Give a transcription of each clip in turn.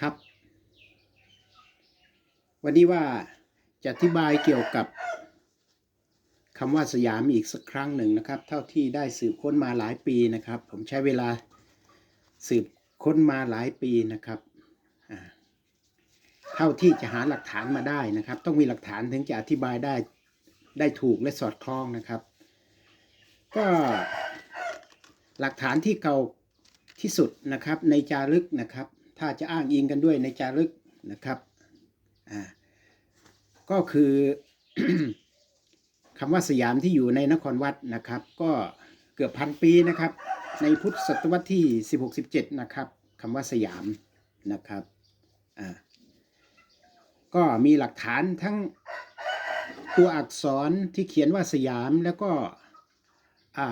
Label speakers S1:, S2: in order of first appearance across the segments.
S1: ครับ วันนี้ว่าจะอธิบายเกี่ยวกับคำว่าสยามอีกสักครั้งหนึ่งนะครับ เท่าที่ได้สืบค้นมาหลายปีนะครับ ผมใช้เวลาสืบค้นมาหลายปีนะครับ เท่าที่จะหาหลักฐานมาได้นะครับ ต้องมีหลักฐานถึงจะอธิบายได้ได้ถูกและสอดคล้องนะครับ ก็หลักฐานที่เก่าที่สุดนะครับในจารึกนะครับ ถ้าจะอ้างอิงกันด้วยในจารึกนะครับอ่าก็คือคำว่าสยามที่อยู่ในนครวัดนะครับ ก็เกือบพันปีนะครับ ในพุทธศตวรรษที่ 16-17 นะครับคำว่าสยามนะครับอ่าก็มีหลักฐานทั้งตัวอักษรที่เขียนว่าสยามแล้วก็อ่า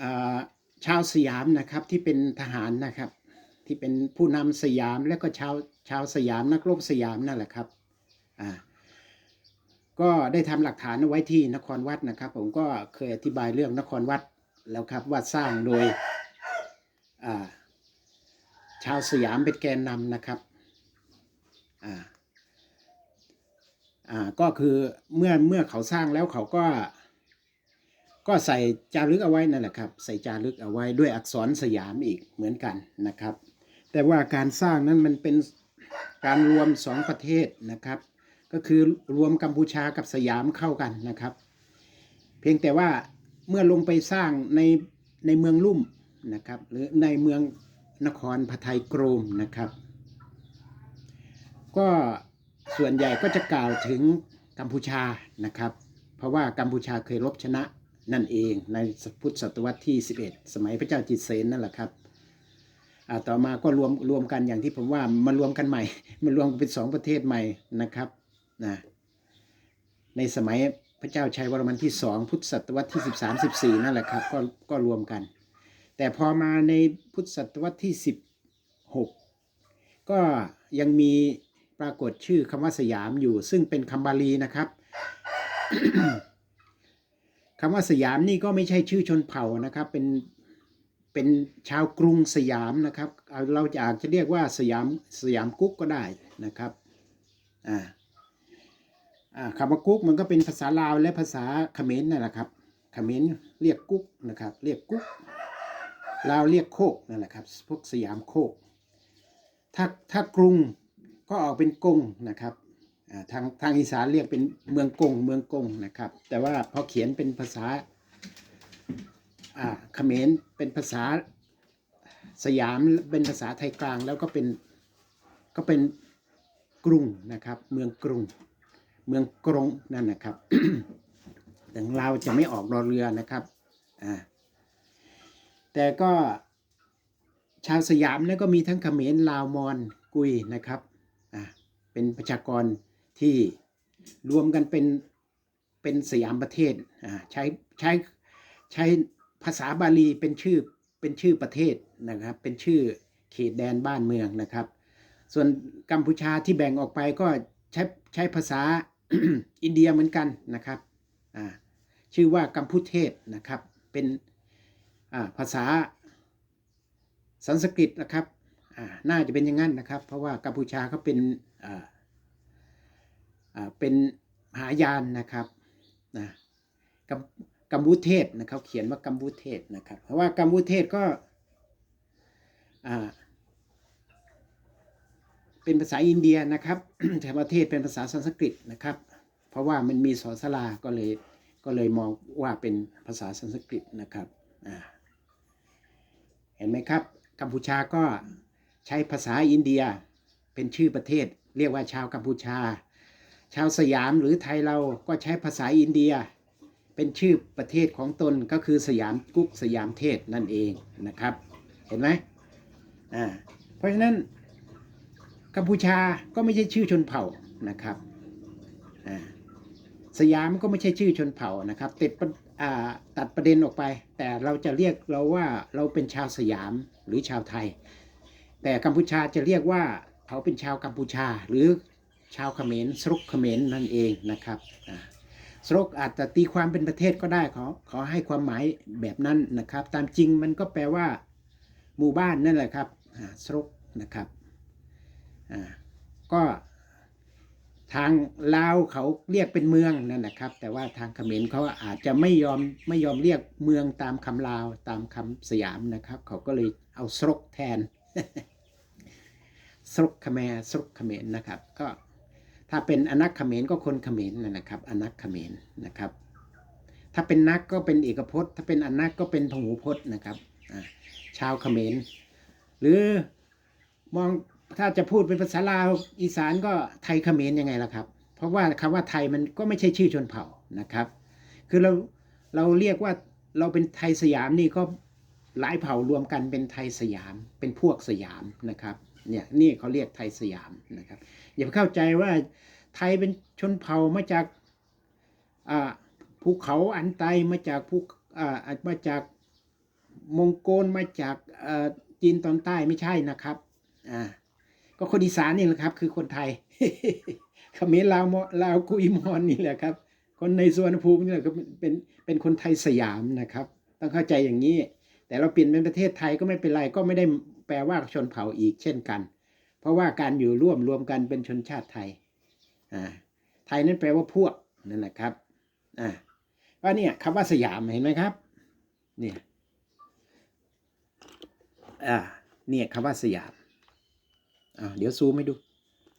S1: อ่า ชาวสยามนะครับที่เป็นทหารนะครับ ที่เป็นผู้นำสยามและก็ชาวชาวสยามนักรบสยามนั่นแหละครับอ่าก็ได้ทำหลักฐานเอาไว้ที่นครวัดนะครับ ผมก็เคยอธิบายเรื่องนครวัดแล้วครับว่าสร้างโดยอ่าชาวสยามเป็นแกนนำนะครับอ่าอ่าก็คือเมื่อเมื่อเขาสร้างแล้วเขาก็ ก็ใส่จารึกเอาไว้นั่นแหละครับ ใส่จารึกเอาไว้ด้วยอักษรสยามอีกเหมือนกันนะครับ แต่ว่าการสร้างนั้นมันเป็นการรวมสองประเทศนะครับ ก็คือรวมกัมพูชากับสยามเข้ากันนะครับ เพียงแต่ว่าเมื่อลงไปสร้างในในเมืองลุ่มนะครับหรือในเมืองนครพไทยกรมนะครับ ก็ส่วนใหญ่ก็จะกล่าวถึงกัมพูชานะครับ เพราะว่ากัมพูชาเคยรบชนะ นั่นเองในพุทธศตวรรษที่ 11 สมัยพระเจ้าจิตเสนนั่นแหละครับต่อมาก็รวมรวมกันอย่างที่ผมว่ามารวมกันใหม่ มารวมกันเป็นสองประเทศใหม่นะครับนะในสมัยพระเจ้าชัยวรมันที่สองพุทธศตวรรษที่ 13 14 นั่นแหละครับก็ก็รวมกัน แต่พอมาในพุทธศตวรรษที่ 16 ก็ยังมีปรากฏชื่อคำว่าสยามอยู่ ซึ่งเป็นคำบาลีนะครับ คำว่าสยามนี่ก็ไม่ใช่ชื่อชนเผ่านะครับ เป็นเป็นชาวกรุงสยามนะครับ เราจะอาจจะเรียกว่าสยามสยามกุ๊กก็ได้นะครับอ่าอ่าคำว่ากุ๊กมันก็เป็นภาษาลาวและภาษาเขมรนั่นแหละครับเขมรเรียกกุ๊กนะครับ เรียกกุ๊กลาวเรียกโคกนั่นแหละครับ พวกสยามโคก ถ้าถ้ากรุงก็ออกเป็นกงนะครับ ทางทางอีสานเรียกเป็นเมืองกงเมืองกงนะครับ แต่ว่าพอเขียนเป็นภาษาเขมรเป็นภาษาสยามเป็นภาษาไทยกลางแล้วก็เป็นก็เป็นกรุงนะครับ เมืองกรุง เมืองกรงนั่นนะครับแต่ของเราจะไม่ออกรอเรือนะครับอ่าแต่ก็ชาวสยามเนี่ยก็มีทั้งเขมรลาวมอญกุยนะครับอ่าเป็นประชากร ที่รวมกันเป็นเป็นสยามประเทศอ่าใช้ใช้ใช้ภาษาบาลีเป็นชื่อเป็นชื่อประเทศนะครับ เป็นชื่อเขตแดนบ้านเมืองนะครับ ส่วนกัมพูชาที่แบ่งออกไปก็ใช้ใช้ภาษาอินเดียเหมือนกันนะครับอ่าชื่อว่ากัมพูเทศนะครับเป็นอ่าภาษาสันสกฤตนะครับอ่าน่าจะเป็นอย่างนั้นนะครับ เพราะว่ากัมพูชาเขาเป็น เป็นมหายานนะครับนะกัมกัมพูเทศนะครับเขียนว่ากัมพูเทศนะครับเพราะว่ากัมพูเทศก็อ่าเป็นภาษาอินเดียนะครับแต่ประเทศเป็นภาษาสันสกฤตนะครับ เพราะว่ามันมีสอสลาก็เลยก็เลยมองว่าเป็นภาษาสันสกฤตนะครับอ่าเห็นไหมครับ กัมพูชาก็ใช้ภาษาอินเดียเป็นชื่อประเทศ เรียกว่าชาวกัมพูชา ชาวสยามหรือไทยเราก็ใช้ภาษาอินเดีย เป็นชื่อประเทศของตนก็คือสยามกุ๊กสยามเทศนั่นเองนะครับ เห็นไหมอ่าเพราะฉะนั้นกัมพูชาก็ไม่ใช่ชื่อชนเผ่านะครับอ่าสยามก็ไม่ใช่ชื่อชนเผ่านะครับติดปะอ่าตัดประเด็นออกไป แต่เราจะเรียกเราว่าเราเป็นชาวสยามหรือชาวไทย แต่กัมพูชาจะเรียกว่าเขาเป็นชาวกัมพูชาหรือ ชาวเขมรสรุกเขมรนั่นเองนะครับสรุกอาจจะตีความเป็นประเทศก็ได้ขอขอให้ความหมายแบบนั้นนะครับ ตามจริงมันก็แปลว่า หมู่บ้านนั่นแหละครับสรกนะครับก็ทางลาวเขาเรียกเป็นเมืองนั่นนะครับ แต่ว่าทางเขมรเขาอาจจะไม่ยอมไม่ยอมเรียกเมืองตามคำลาวตามคำสยามนะครับ เขาก็เลยเอาสรกแทนสรกเขมรสรกเขมรนะครับ ก็ ถ้าเป็นอนักเขมรก็คนเขมรนนะครับอนักเขมรนะครับ ถ้าเป็นนักก็เป็นเอกพจน์ ถ้าเป็นอนักก็เป็นพหูพจน์นะครับชาวเขมร หรือมองถ้าจะพูดเป็นภาษาลาวอีสานก็ไทยเขมรยังไงล่ะครับ เพราะว่าคำว่าไทยมันก็ไม่ใช่ชื่อชนเผ่านะครับ คือเราเราเรียกว่าเราเป็นไทยสยามนี่ก็หลายเผ่ารวมกันเป็นไทยสยามเป็นพวกสยามนะครับ เนี่ยนี่เขาเรียกไทยสยามนะครับอย่าไปเข้าใจว่าไทยเป็นชนเผ่ามาจากภูเขาอันไตมาจากภูอ่ามาจากมองโกลมาจากจีนตอนใต้ไม่ใช่นะครับอ่าก็คนอีสานนี่แหละครับ คือคนไทยเขมรลาวมอลาวกุยมอนนี่แหละครับ คนในสวนภูมินี่แหละก็เป็นเป็นคนไทยสยามนะครับ ต้องเข้าใจอย่างนี้ แต่เราเปลี่ยนเป็นประเทศไทยก็ไม่เป็นไรก็ไม่ได้ แปลว่าชนเผ่าอีกเช่นกัน เพราะว่าการอยู่ร่วมรวมกันเป็นชนชาติไทยอ่าไทยนั้นแปลว่าพวกนั่นแหละครับอ่าก็เนี่ยคำว่าสยามเห็นไหมครับ เนี่ยอ่าเนี่ยคำว่าสยามอ่าเดี๋ยวซูมให้ดู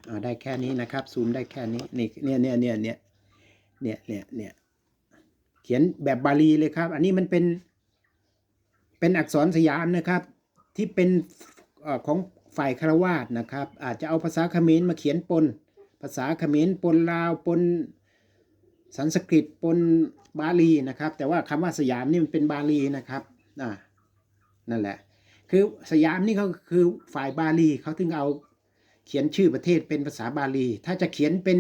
S1: อ่าได้แค่นี้นะครับ ซูมได้แค่นี้นี่เนี่ยเนี่ยเนี่ยเนี่ยเนี่ยเนี่ยเนี่ยเขียนแบบบาลีเลยครับ อันนี้มันเป็นเป็นอักษรสยามนะครับ ที่เป็นอของฝ่ายคารวาสนะครับ อาจจะเอาภาษาเขมรมาเขียนปน ภาษาเขมรปนลาวปนสันสกฤตปนบาลีนะครับ แต่ว่าคำว่าสยามนี่มันเป็นบาลีนะครับอ่านั่นแหละ คือสยามนี่เขาคือฝ่ายบาลีเขาถึงเอาเขียนชื่อประเทศเป็นภาษาบาลี ถ้าจะเขียนเป็น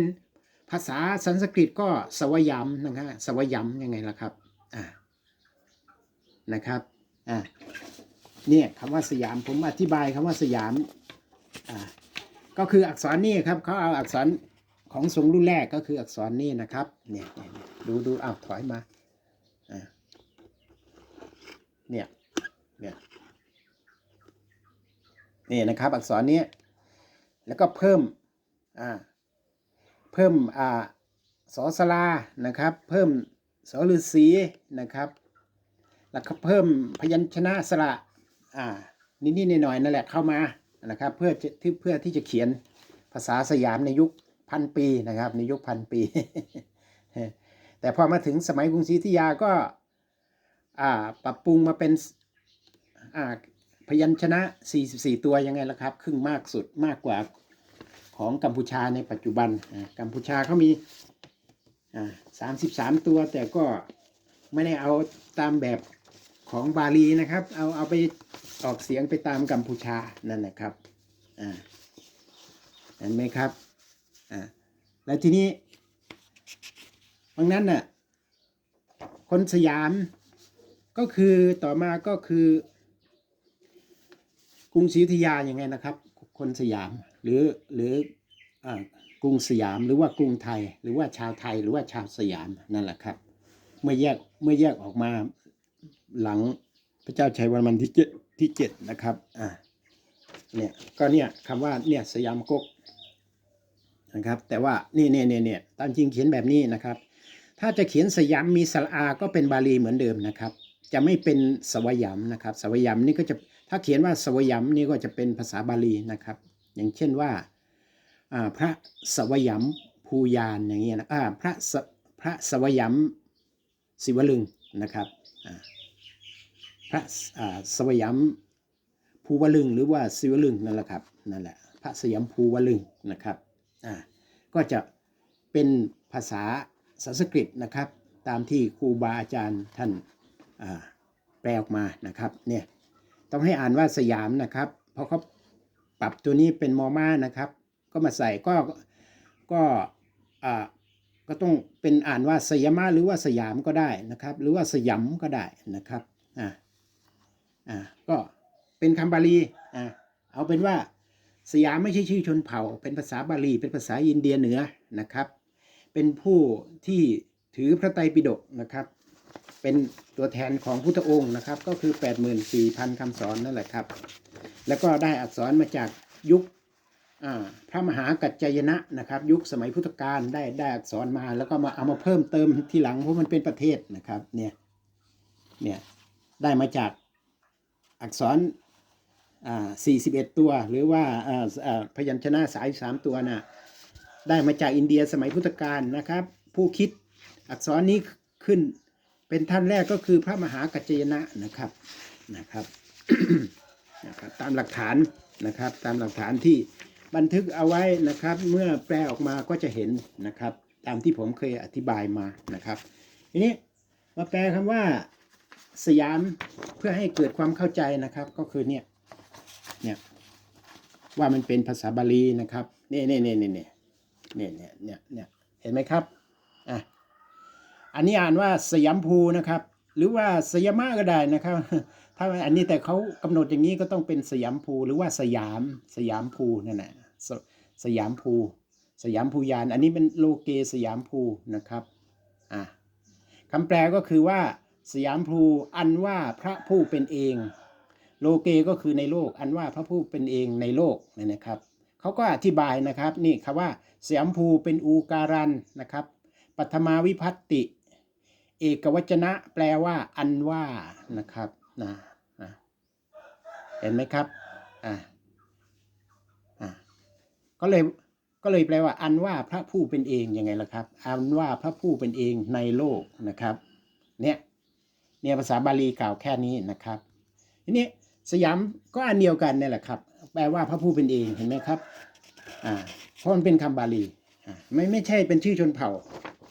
S1: ภาษาสันสกฤตก็สวยัมนะครับสวยัมยังไงล่ะครับอ่านะครับอ่า เนี่ยคำว่าสยามผมอธิบายคำว่าสยามอ่าก็คืออักษรนี่ครับเขาเอาอักษรของทรงรุ่นแรกก็คืออักษรนี่นะครับเนี่ยดูดูอ้าวถอยมาเนี่ยเนี่ยนี่นะครับอักษรนี้แล้วก็เพิ่มอ่าเพิ่มอ่าสอสลานะครับ เพิ่มสอฤาษีนะครับ แล้วก็เพิ่มพยัญชนะสระ อ่านิดๆหน่อยๆนั่นแหละเข้ามานะครับเพื่อที่เพื่อที่จะเขียนภาษาสยามในยุคพันปีนะครับในยุคพันปี แต่พอมาถึงสมัยกรุงศรีอยุธยาก็ปรับปรุงมาเป็นพยัญชนะ 44 ตัวยังไงล่ะครับ ครึ่งมากสุดมากกว่าของกัมพูชาในปัจจุบันกัมพูชาเขามี 33 ตัวแต่ก็ไม่ได้เอาตามแบบ ของบาลีนะครับ เอาเอาไปออกเสียงไปตามกัมพูชานั่นแหละครับอ่าเห็นไหมครับอ่าแล้วทีนี้บางนั้นน่ะคนสยามก็คือต่อมาก็คือกรุงศรีอยุธยาอย่างไงนะครับ คนสยามหรือหรืออ่ากรุงสยามหรือว่ากรุงไทย หรือว่าชาวไทยหรือว่าชาวสยามนั่นแหละครับ เมื่อแยกเมื่อแยกออกมา หลังพระเจ้าชัยวันมันที่เจ็ดที่เจ็ดนะครับอ่าเนี่ยก็เนี่ยคำว่าเนี่ยสยามกกนะครับ แต่ว่านี่เนี่ยเนี่ยเนี่ยตามจริงเขียนแบบนี้นะครับ ถ้าจะเขียนสยามมีสระอาก็เป็นบาลีเหมือนเดิมนะครับ จะไม่เป็นสวยัมนะครับ สวยัมนี่ก็จะถ้าเขียนว่าสวยัมนี่ก็จะเป็นภาษาบาลีนะครับ อย่างเช่นว่าอ่าพระสวยัมภูยานอย่างเงี้ยนะอ่าพระพระสวยัมศิวลึงนะครับอ่า พระสวยัมภูวลึงหรือว่าศิวลึงนั่นแหละครับนั่นแหละพระสยามภูวลึงนะครับอ่าก็จะเป็นภาษาสันสกฤตนะครับ ตามที่ครูบาอาจารย์ท่านอ่าแปลออกมานะครับเนี่ยต้องให้อ่านว่าสยามนะครับ เพราะเขาปรับตัวนี้เป็นมอม่านะครับ ก็มาใส่ก็ก็อ่าก็ต้องเป็นอ่านว่าสยามาหรือว่าสยามก็ได้นะครับ หรือว่าสยามก็ได้นะครับอ่า อ่าก็เป็นคำบาลีอ่าเอาเป็นว่าสยามไม่ใช่ชื่อชนเผ่า เป็นภาษาบาลี เป็นภาษาอินเดียเหนือนะครับ เป็นผู้ที่ถือพระไตรปิฎกนะครับ เป็นตัวแทนของพุทธองค์นะครับ ก็คือ 84,000คำสอนนั่นแหละครับ แล้วก็ได้อักษรมาจากยุคอ่าพระมหากัจจายนะนะครับ ยุคสมัยพุทธกาลได้ได้อักษรมา แล้วก็มาเอามาเพิ่มเติมทีหลังเพราะมันเป็นประเทศนะครับเนี่ยเนี่ยได้มาจาก อักษรอ่า41 ตัว หรือว่าอ่าพยัญชนะสายสามตัวน่ะได้มาจากอินเดียสมัยพุทธกาลนะครับ ผู้คิดอักษรนี้ขึ้นเป็นท่านแรกก็คือพระมหากัจจยนะนะครับนะครับนะครับตามหลักฐานนะครับตามหลักฐานที่บันทึกเอาไว้นะครับ เมื่อแปลออกมาก็จะเห็นนะครับ ตามที่ผมเคยอธิบายมานะครับทีนี้มาแปลคำว่า สยามเพื่อให้เกิดความเข้าใจนะครับ ก็คือเนี่ยเนี่ยว่ามันเป็นภาษาบาลีนะครับเนี่นี่นี่นี่นี่เนี่ยเนี่ยเนี่ยเนี่ยเห็นไหมครับอะอันนี้อ่านว่าสยามภูนะครับ หรือว่าสยามะก็ได้นะครับ ถ้าอันนี้แต่เขากำหนดอย่างนี้ก็ต้องเป็นสยามภูหรือว่าสยามสยามภูนั่นแหละสสยามภูสยามภูยาน อันนี้เป็นโลเกสยามภูนะครับอะคำแปลก็คือว่า สยามภูอันว่าพระผู้เป็นเอง โลเกก็คือในโลก อันว่าพระผู้เป็นเองในโลกนี่นะครับเขาก็อธิบายนะครับนี่คำว่าสยามภูเป็นอูการันนะครับปัทมาวิพัตติ เอกวจนะแปลว่า อันว่านะครับนะนะเห็นไหมครับอ่าอ่าก็เลยก็เลยแปลว่า อันว่าพระผู้เป็นเองยังไงล่ะครับ อันว่าพระผู้เป็นเองในโลกนะครับ เนี่ย เนี่ยภาษาบาลีกล่าวแค่นี้นะครับทีนี้สยามก็อันเดียวกันเนี่ยแหละครับ แปลว่าพระผู้เป็นเองเห็นไหมครับอ่าเพราะมันเป็นคำบาลีอ่าไม่ไม่ใช่เป็นชื่อชนเผ่า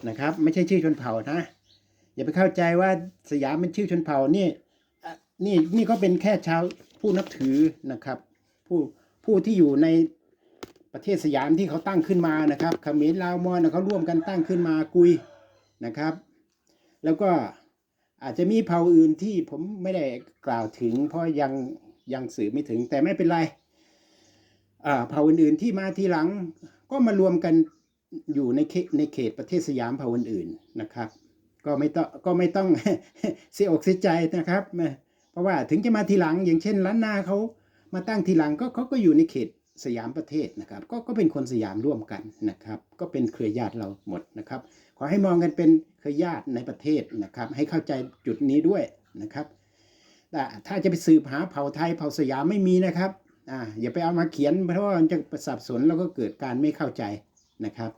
S1: นะครับ ไม่ใช่ชื่อชนเผ่านะอย่าไปเข้าใจว่าสยามเป็นชื่อชนเผ่านี่นี่นี่ก็เป็นแค่ชาวผู้นับถือนะครับผู้ผู้ที่อยู่ในประเทศสยามที่เขาตั้งขึ้นมานะครับเขมรลาวมอญนะเขาร่วมกันตั้งขึ้นมากุยนะครับ แล้วก็ อาจจะมีเผ่าอื่นที่ผมไม่ได้กล่าวถึง เพราะยังยังสื่อไม่ถึงแต่ไม่เป็นไรเผ่าอื่นๆที่มาทีหลังก็มารวมกันอยู่ในเขตในเขตประเทศสยามเผ่าอื่นๆนะครับ ก็ไม่ต้องก็ไม่ต้องเสียอกเสียใจนะครับ เพราะว่าถึงจะมาทีหลังอย่างเช่นล้านนาเขามาตั้งทีหลังก็เขาก็อยู่ในเขต สยามประเทศนะครับก็ก็เป็นคนสยามร่วมกันนะครับก็เป็นเครือญาติเราหมดนะครับขอให้มองกันเป็นเครือญาติในประเทศนะครับให้เข้าใจจุดนี้ด้วยนะครับแต่ถ้าจะไปสืบหาเผ่าไทยเผ่าสยามไม่มีนะครับอ่าอย่าไปเอามาเขียนเพราะว่ามันจะสับสนแล้วก็เกิดการไม่เข้าใจนะครับ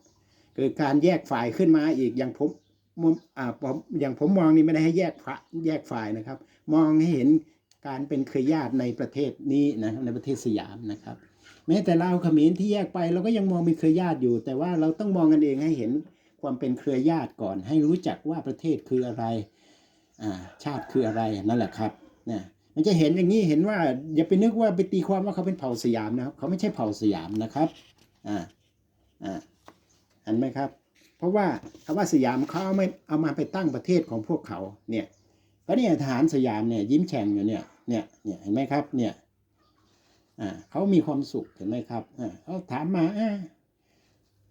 S1: เกิดการแยกฝ่ายขึ้นมาอีกอย่างผมอ่าผมอย่างผมมองนี่ไม่ได้ให้แยกพระแยกฝ่ายนะครับ มองให้เห็น การเป็นเครือญาติในประเทศนี้นะในประเทศสยามนะครับ แม้แต่ลาวเขมรที่แยกไปเราก็ยังมองเป็นเครือญาติอยู่ แต่ว่าเราต้องมองกันเองให้เห็นความเป็นเครือญาติก่อน ให้รู้จักว่าประเทศคืออะไรชาติคืออะไรนั่นแหละครับเนี่ยมันจะเห็นอย่างนี้เห็นว่าอย่าไปนึกว่าไปตีความว่าเขาเป็นเผ่าสยามนะครับ เขาไม่ใช่เผ่าสยามนะครับอ่าอ่าเห็นไหมครับ เพราะว่าคำว่าสยามเขาเอาไม่เอามาไปตั้งประเทศของพวกเขาเนี่ย ก็เนี่ยทหารสยามเนี่ยยิ้มแฉ่งอยู่เนี่ยเนี่ยเนี่ยเห็นไหมครับเนี่ยอ่าเขามีความสุขเห็นไหมครับอ่าเขาถามมาอ่า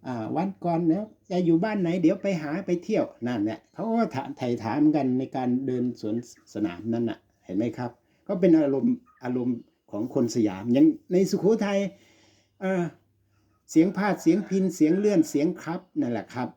S1: อ่าวันก่อนแล้วจะอยู่บ้านไหน เดี๋ยวไปหาไปเที่ยวนั่นแหละเขาก็ถามไถ่ถามกันในการเดินสวนสนามนั่นน่ะ เห็นไหมครับ ก็เป็นอารมณ์อารมณ์ของคนสยามย่างในสุโขทัยเออเสียงพาดเสียงพินเสียงเลื่อนเสียงครับนั่นแหละครับ